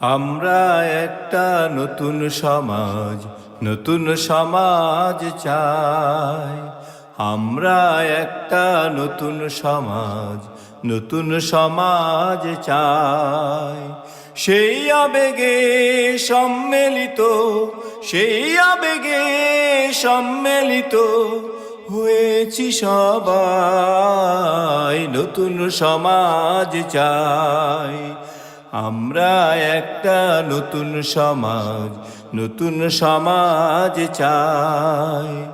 আমরা একটা নতুন সমাজ নতুন সমাজ চাই। আমরা একটা নতুন সমাজ নতুন সমাজ চাই। সেই আবেগে সম্মিলিত, সেই আবেগে সম্মিলিত হয়েছি সবাই। নতুন সমাজ চাই। আমরা একটা নতুন সমাজ নতুন সমাজ চাই।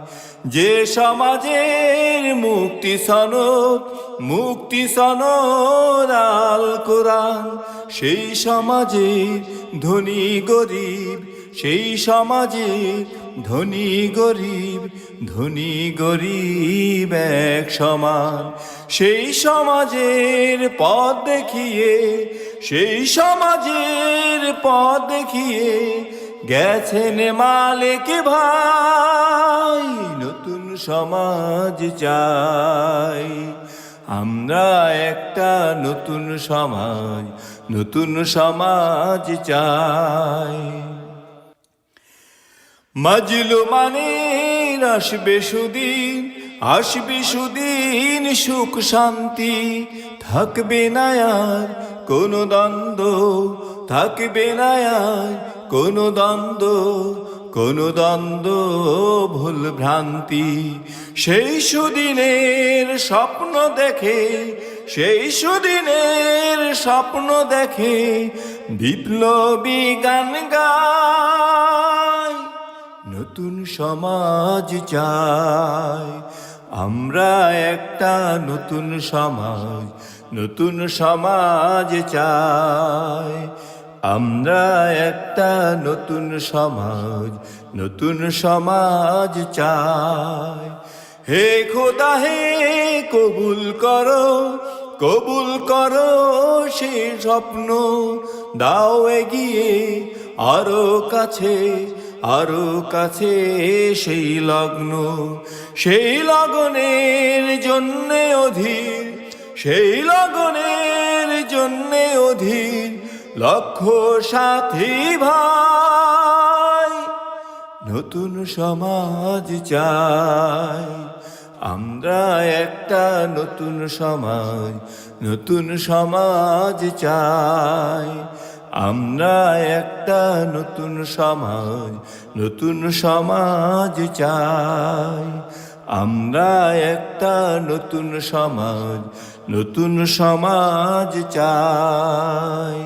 যে সমাজের মুক্তি সনদ মুক্তি সনদ আল কোরআন, সেই সমাজের ধনী গরিব, সেই সমাজে ধনী গরিব ধনী গরিব এক সমান। সেই সমাজের পথ দেখিয়ে, সেই সমাজের পথ দেখিয়ে গেছেন মালিক ভাই, নতুন সমাজ চাই। আমরা একটা নতুন সমাজ নতুন সমাজ চাই। মাজলু মানে আসবে সুদিন আসবে সুদিন সুখ শান্তি। থাকবে না কোনো দ্বন্দ্ব, থাকবে না আর কোনো দ্বন্দ্ব কোনো দ্বন্দ্ব ভুল ভ্রান্তি। সেই সুদিনের স্বপ্ন দেখে, সেই সুদিনের স্বপ্ন দেখে বিপ্লবী গান গায়। নতুন সমাজ চাই। আমরা একটা নতুন সমাজ নতুন সমাজ চাই। আমরা একটা নতুন সমাজ নতুন সমাজ চাই। হে খোদা, হে কবুল করো কবুল করো সে স্বপ্ন। দাও এগিয়ে আরও কাছে আরও কাছে সেই লগ্ন, সেই লগনের জন্যে অধীর, সেই লগনের জন্যে অধীর লক্ষ সাথী ভাই, নতুন সমাজ চাই। আমরা একটা নতুন সমাজ নতুন সমাজ চাই। আমরা একটা নতুন সমাজ নতুন সমাজ চাই। আমরা একটা নতুন সমাজ নতুন সমাজ চাই।